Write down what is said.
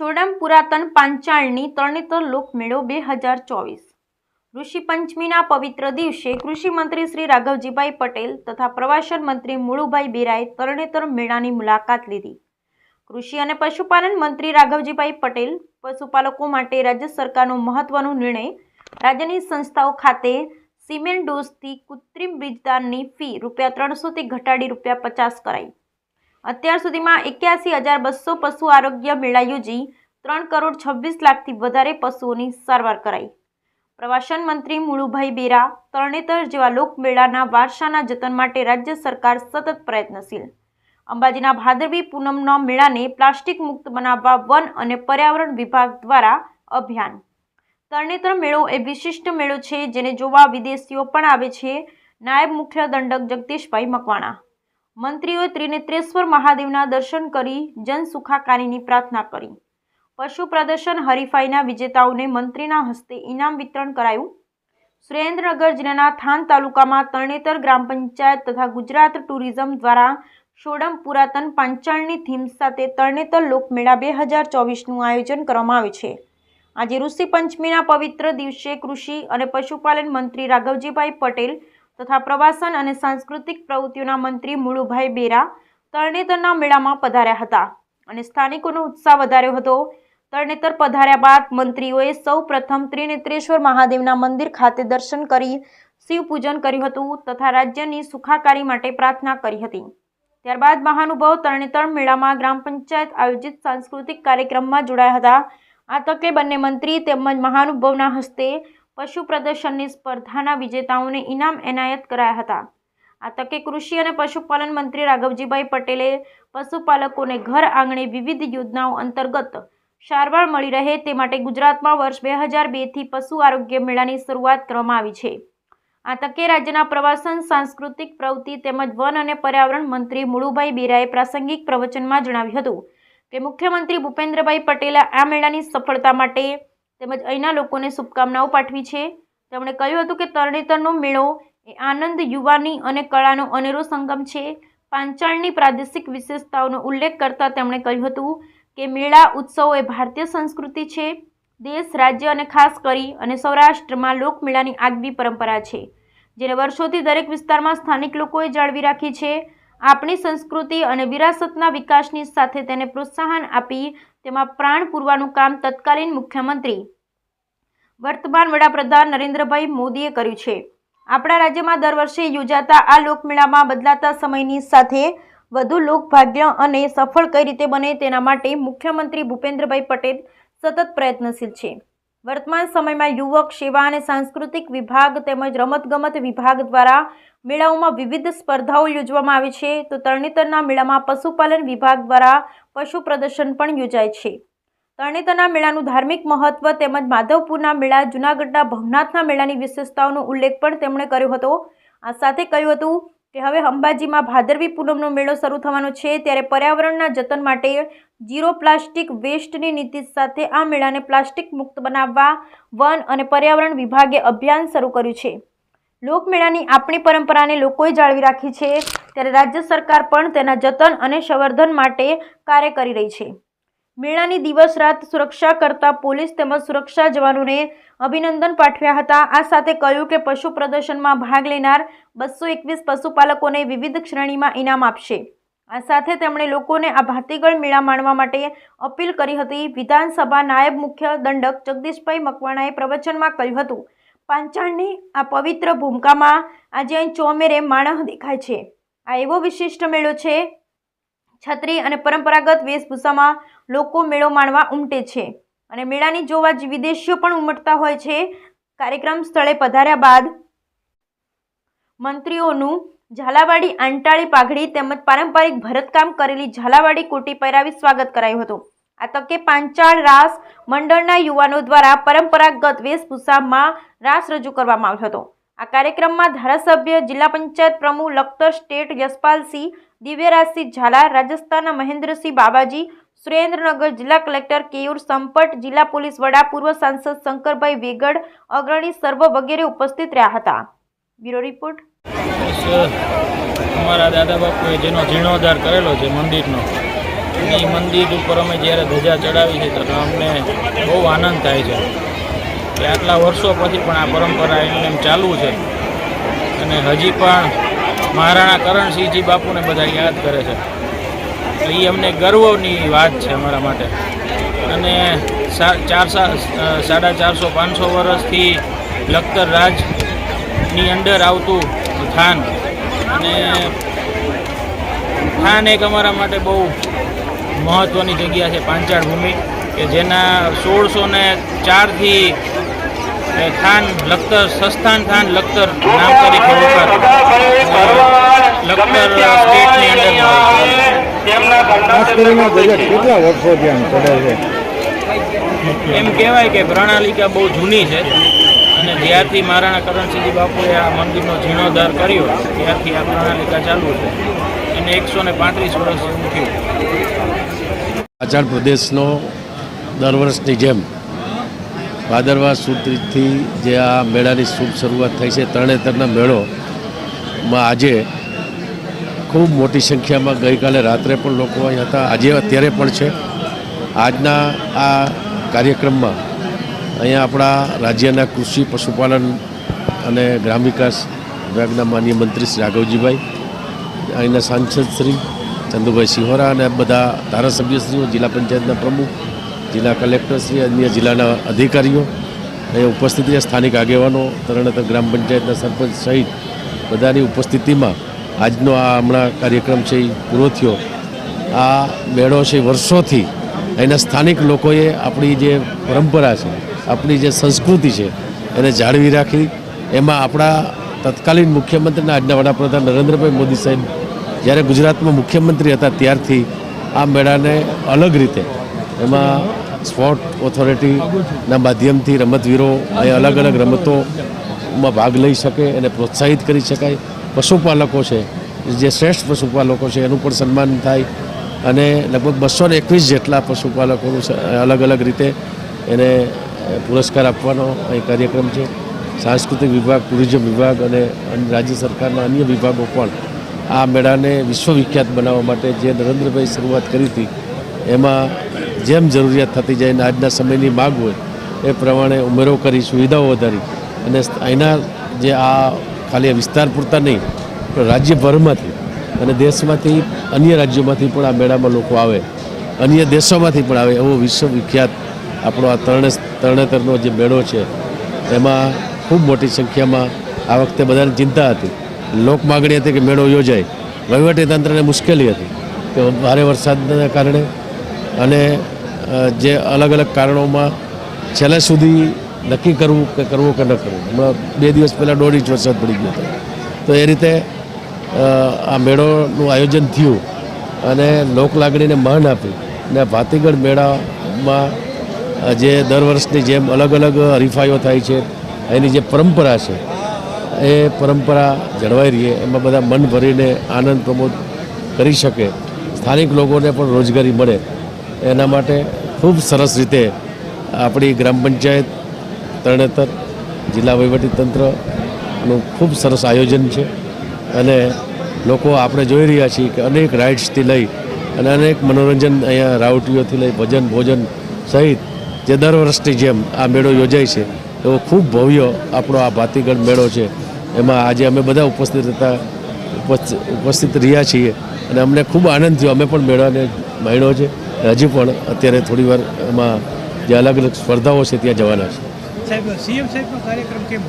છોડમ પુરાતન પાંચાળની તરણેતર લોકમેળો બે હજાર ચોવીસ. ઋષિ પંચમીના પવિત્ર દિવસે કૃષિ મંત્રી શ્રી રાઘવજીભાઈ પટેલ તથા પ્રવાસન મંત્રી મુળુભાઈ બેરાએ તરણેતર મેળાની મુલાકાત લીધી. કૃષિ અને પશુપાલન મંત્રી રાઘવજીભાઈ પટેલ પશુપાલકો માટે રાજ્ય સરકારનો મહત્વનો નિર્ણય રાજ્યની સંસ્થાઓ ખાતે સિમેન્ટ ડોઝથી કૃત્રિમ બીજદાનની ફી રૂપિયા ત્રણસોથી ઘટાડી રૂપિયા પચાસ કરાઈ. અત્યાર સુધીમાં એક્યાસી હજાર બસો પશુ આરોગ્ય મેળા યોજી ત્રણ કરોડ છવ્વીસ લાખથી વધારે પશુઓની સારવાર કરાઈ. પ્રવાસન મંત્રી મુળુભાઈ બેરા તરણેતર જેવા લોકમેળાના વારસાના જતન માટે રાજ્ય સરકાર સતત પ્રયત્નશીલ. અંબાજીના ભાદરવી પૂનમના મેળાને પ્લાસ્ટિક મુક્ત બનાવવા વન અને પર્યાવરણ વિભાગ દ્વારા અભિયાન. તરણેતર મેળો એ વિશિષ્ટ મેળો છે જેને જોવા વિદેશીઓ પણ આવે છે. નાયબ મુખ્ય દંડક જગદીશભાઈ મકવાણા. મંત્રીઓએ ત્રિનેત્રેશ્વર મહાદેવના દર્શન કરી જન સુખાકારીની પ્રાર્થના કરી. પશુ પ્રદર્શન હરીફાઈના વિજેતાઓને મંત્રીના હસ્તે ઇનામ વિતરણ કરાયું. સુરેન્દ્રનગર જિલ્લાના થાન તાલુકામાં તરણેતર ગ્રામ પંચાયત તથા ગુજરાત ટુરિઝમ દ્વારા સોડમ પુરાતન પાંચાળની થીમ સાથે તરણેતર લોકમેળા બે હજાર ચોવીસનું આયોજન કરવામાં આવ્યું છે. આજે ઋષિ પંચમીના પવિત્ર દિવસે કૃષિ અને પશુપાલન મંત્રી રાઘવજીભાઈ પટેલ તથા પ્રવાસન અને સાંસ્કૃતિક પ્રવૃત્તિઓના મંત્રી મુળુભાઈ બેરા તરણેતરના મેળામાં પધાર્યા હતા અને સ્થાનિકોનો ઉત્સાહ વધાર્યો હતો. તરણેતર પધાર્યા બાદ મંત્રીઓએ સૌ પ્રથમ ત્રિનેત્રેશ્વર મહાદેવના મંદિર ખાતે દર્શન કરી, શિવ પૂજન કર્યું હતું તથા રાજ્યની સુખાકારી માટે પ્રાર્થના કરી હતી. ત્યારબાદ મહાનુભાવ તરણેતર મેળામાં ગ્રામ પંચાયત આયોજિત સાંસ્કૃતિક કાર્યક્રમમાં જોડાયા હતા. આ તકે બંને મંત્રી તેમજ મહાનુભાવના હસ્તે પશુ પ્રદર્શનની સ્પર્ધાના વિજેતાઓને ઇનામ એનાયત કરાયા હતા. આ તકે કૃષિ અને પશુપાલન મંત્રી રાઘવજીભાઈ પટેલે પશુપાલકોને ઘર આંગણે વિવિધ યોજનાઓ અંતર્ગત સારવાર મળી રહે તે માટે ગુજરાતમાં વર્ષ બે હજાર બેથી પશુ આરોગ્ય મેળાની શરૂઆત કરવામાં આવી છે. આ તકે રાજ્યના પ્રવાસન, સાંસ્કૃતિક પ્રવૃત્તિ તેમજ વન અને પર્યાવરણ મંત્રી મુળુભાઈ બેરાએ પ્રાસંગિક પ્રવચનમાં જણાવ્યું હતું કે મુખ્યમંત્રી ભૂપેન્દ્રભાઈ પટેલે આ મેળાની સફળતા માટે તેમજ અહીંના લોકોને શુભકામનાઓ પાઠવી છે. તેમણે કહ્યું હતું કે તરણેતરનો મેળો એ આનંદ, યુવાની અને કળાનો અનેરો સંગમ છે. પાંચાળની પ્રાદેશિક વિશેષતાઓનો ઉલ્લેખ કરતાં તેમણે કહ્યું હતું કે મેળા, ઉત્સવો એ ભારતીય સંસ્કૃતિ છે. દેશ, રાજ્ય અને ખાસ કરી અને સૌરાષ્ટ્રમાં લોકમેળાની આગવી પરંપરા છે, જેને વર્ષોથી દરેક વિસ્તારમાં સ્થાનિક લોકોએ જાળવી રાખી છે. આપણી સંસ્કૃતિ અને વિરાસતના વિકાસની સાથે તેને પ્રોત્સાહન આપી તેમાં પ્રાણ પૂરવાનું કામ તત્કાલીન મુખ્યમંત્રી, વર્તમાન વડાપ્રધાન નરેન્દ્રભાઈ મોદીએ કર્યું છે. આપણા રાજ્યમાં દર વર્ષે યોજાતા આ લોકમેળામાં બદલાતા સમયની સાથે વધુ લોકભાગ્ય અને સફળ કઈ રીતે બને તેના માટે મુખ્યમંત્રી ભૂપેન્દ્રભાઈ પટેલ સતત પ્રયત્નશીલ છે. વર્તમાન સમયમાં યુવક, સેવા અને સાંસ્કૃતિક વિભાગ તેમજ રમતગમત વિભાગ દ્વારા મેળાઓમાં વિવિધ સ્પર્ધાઓ યોજવામાં આવે છે. તો તરણેતરના મેળામાં પશુપાલન વિભાગ દ્વારા પશુ પ્રદર્શન પણ યોજાય છે. તરણેતરના મેળાનું ધાર્મિક મહત્વ તેમજ માધવપુરના મેળા, જૂનાગઢના ભવનાથના મેળાની વિશેષતાઓનો ઉલ્લેખ પણ તેમણે કર્યો હતો. આ સાથે કહ્યું હતું કે હવે અંબાજીમાં ભાદરવી પૂનમનો મેળો શરૂ થવાનો છે. ત્યારે પર્યાવરણના જતન માટે ઝીરો પ્લાસ્ટિક વેસ્ટની નીતિ સાથે આ મેળાને પ્લાસ્ટિક મુક્ત બનાવવા વન અને પર્યાવરણ વિભાગે અભિયાન શરૂ કર્યું છે. લોકમેળાની આપણી પરંપરાને લોકોએ જાળવી રાખી છે, ત્યારે રાજ્ય સરકાર પણ તેના જતન અને સંવર્ધન માટે કાર્ય કરી રહી છે. મેળાની દિવસ રાત સુરક્ષા કરતા પોલીસ તેમજ સુરક્ષા જવાનોને અભિનંદન પાઠવ્યા હતા. આ સાથે કહ્યું કે પશુ પ્રદર્શનમાં ભાગ લેનાર બસો એકવીસ પશુપાલકોને વિવિધ શ્રેણીમાં ઇનામ આપશે. આ સાથે તેમણે લોકોને આ ભાતીગળ મેળા માણવા માટે અપીલ કરી હતી. વિધાનસભા નાયબ મુખ્ય દંડક જગદીશભાઈ મકવાણાએ પ્રવચનમાં કહ્યું હતું પાંચાળની આ પવિત્ર ભૂમિકામાં આજે અહીં ચોમેરે માણસ દેખાય છે. આ એવો વિશિષ્ટ મેળો છે, છત્રી અને પરંપરાગત વેશભૂષામાં લોકો મેળો માણવા ઉમટે છે અને મેળાની જોવા જ વિદેશીઓ પણ ઉમટતા હોય છે. કાર્યક્રમ સ્થળે પધાર્યા બાદ મંત્રીઓનું ઝાલાવાડી આંટાળી પાઘડી તેમજ પારંપરિક ભરતકામ કરેલી ઝાલાવાડી કોટી પહેરાવી સ્વાગત કરાયું હતું. આ તકે પાંચાળ રાસ મંડળના યુવાનો દ્વારા પરંપરાગત વેશભૂષામાં રાસ રજૂ કરવામાં આવ્યો હતો. આ કાર્યક્રમમાં ધારાસભ્ય, જિલ્લા પંચાયત પ્રમુખ લખતર સ્ટેટ યશપાલસિંહ, દિવ્યરાજસિંહ ઝાલા, રાજસ્થાનના મહેન્દ્રસિંહ બાબાજી, સુરેન્દ્રનગર જિલ્લા કલેક્ટર કેયુર સંપટ, જિલ્લા પોલીસ વડા પૂર્વ સાંસદ શંકરભાઈ વેગડ, અગ્રણી સર્વ વગેરે ઉપસ્થિત રહ્યા હતા. Bureau report. અમારા દાદા બાપુએ જેનો જીર્ણોદ્ધાર કરેલો છે મંદિરનો એ મંદિર ઉપર અમે જ્યારે ધજા ચડાવી છે તો અમને બહુ આનંદ થાય છે. કે આટલા વર્ષો પછી પણ આ પરંપરા એમને એમ ચાલુ છે. અને હજી પણ મહારાણા કરણસિંહજી બાપુને બધા યાદ કરે છે. એટલે એ અમને ગર્વની વાત છે અમારા માટે. અને ચાર સાડા ચારસો, પાંચસો વર્ષથી લખતર રાજની અંદર આવતું થાન. અને થાન એક અમારા માટે બહુ મહત્ત્વની જગ્યા છે પાંચાળ ભૂમિ કે જેના સોળસો ને ચારથી થાન લખતર સસ્તાન થાન લખતર નામ તરીકે ઓળખાતું લખતર સ્ટેટની છે? એમ કહેવાય કે પ્રણાલિકા બહુ જૂની છે. અને જ્યારથી મહારાણા કરણસિંહજી બાપુએ આ મંદિરનો જીર્ણોદ્ધાર કર્યો ત્યારથી આ પ્રણાલિકા ચાલુ છે. અને એકસો ને પાંત્રીસ વર્ષ થયું. આચાર પ્રદેશનો દર વર્ષની જેમ ભાદરવા સુદથી જે આ મેળાની શુભ શરૂઆત થઈ છે, તરણેતરના મેળોમાં આજે ખૂબ મોટી સંખ્યામાં ગઈકાલે રાત્રે પણ લોકો અહીં હતા. આજે અત્યારે પણ છે. આજના આ કાર્યક્રમમાં અહીંયા આપણા રાજ્યના કૃષિ, પશુપાલન અને ગ્રામ વિકાસ વિભાગના માન્ય મંત્રી શ્રી રાઘવજીભાઈ, અહીંના સાંસદ શ્રી ચંદુભાઈ સિંહોરા અને બધા ધારાસભ્યશ્રીઓ, જિલ્લા પંચાયતના પ્રમુખ, જિલ્લા કલેક્ટરશ્રી અન્ય જિલ્લાના અધિકારીઓ અહીંયા ઉપસ્થિત છે સ્થાનિક આગેવાનો, તરણેતર ગ્રામ પંચાયતના સરપંચ સહિત બધાની ઉપસ્થિતિમાં આજનો આ હમણાં કાર્યક્રમ છે એ પૂરો થયો. આ મેળો છે વર્ષોથી અહીંના સ્થાનિક લોકોએ આપણી જે પરંપરા છે, આપણી જે સંસ્કૃતિ છે, એને જાળવી રાખી. એમાં આપણા તત્કાલીન મુખ્યમંત્રીના આજના વડાપ્રધાન નરેન્દ્રભાઈ મોદી સાહેબ જ્યારે ગુજરાતમાં મુખ્યમંત્રી હતા ત્યારથી આ મેળાને અલગ રીતે એમાં સ્પોર્ટ ઓથોરિટીના માધ્યમથી રમતવીરો અહીં અલગ અલગ રમતોમાં ભાગ લઈ શકે અને પ્રોત્સાહિત કરી શકાય. પશુપાલકો છે, જે શ્રેષ્ઠ પશુપાલકો છે, એનું પણ સન્માન થાય અને લગભગ બસો એકવીસ જેટલા પશુપાલકોનું અલગ અલગ રીતે એને પુરસ્કાર આપવાનો અહીં કાર્યક્રમ છે. સાંસ્કૃતિક વિભાગ, ટુરિઝમ વિભાગ અને રાજ્ય સરકારના અન્ય વિભાગો પણ આ મેળાને વિશ્વવિખ્યાત બનાવવા માટે જે નરેન્દ્રભાઈ શરૂઆત કરી હતી, એમાં જેમ જરૂરિયાત થતી જાય અને આજના સમયની માગ હોય, એ પ્રમાણે ઉમેરો કરી, સુવિધાઓ વધારી અને અહીંના જે આ ખાલી વિસ્તાર પૂરતા નહીં, પણ રાજ્યભરમાંથી અને દેશમાંથી અન્ય રાજ્યોમાંથી પણ આ મેળામાં લોકો આવે, અન્ય દેશોમાંથી પણ આવે એવો વિશ્વવિખ્યાત આપણો આ તરણે, તરણેતરનો જે મેળો છે, એમાં ખૂબ મોટી સંખ્યામાં આ વખતે બધાને ચિંતા હતી. લોક માગણી હતી કે મેળો યોજાય. વહીવટી તંત્રને મુશ્કેલી હતી કે ભારે વરસાદના કારણે અને જે અલગ અલગ કારણોમાં છેલ્લે સુધી નક્કી કરવું કે કરવું કે ન કરવું. હમણાં બે દિવસ પહેલાં દોઢ ઇંચ વરસાદ પડી ગયો હતો. તો એ રીતે આ મેળોનું આયોજન થયું અને લોક લાગણીને માન આપી અને ભાતીગઢ મેળામાં જે દર વર્ષની જેમ અલગ અલગ હરીફાઈઓ થાય છે, એની જે પરંપરા છે એ પરંપરા જળવાઈ રહે એમાં બધા મન ભરીને આનંદ પ્રમોદ કરી શકે. સ્થાનિક લોકોને પણ રોજગારી મળે. એના માટે ખૂબ સરસ રીતે આપણી ગ્રામ પંચાયત, તરણેતર, જિલ્લા વહીવટીતંત્રનું ખૂબ સરસ આયોજન છે. અને લોકો આપણે જોઈ રહ્યા છીએ કે અનેક રાઇડ્સથી લઈ અને અનેક મનોરંજન અહીંયા રાવટીઓથી લઈ ભજન ભોજન સહિત જે દર વર્ષની જેમ આ મેળો યોજાય છે. એવો ખૂબ ભવ્ય આપણો આ ભાતીગઢ મેળો છે. એમાં આજે અમે બધા ઉપસ્થિત હતા ઉપસ્થિત રહ્યા છીએ અને અમને ખૂબ આનંદ થયો. અમે પણ મેળાને માણ્યો છે હજી પણ અત્યારે થોડી વાર એમાં જે અલગ અલગ સ્પર્ધાઓ છે ત્યાં જવાના છે. સાહેબ સીએમ સાહેબનો કાર્યક્રમ કેમ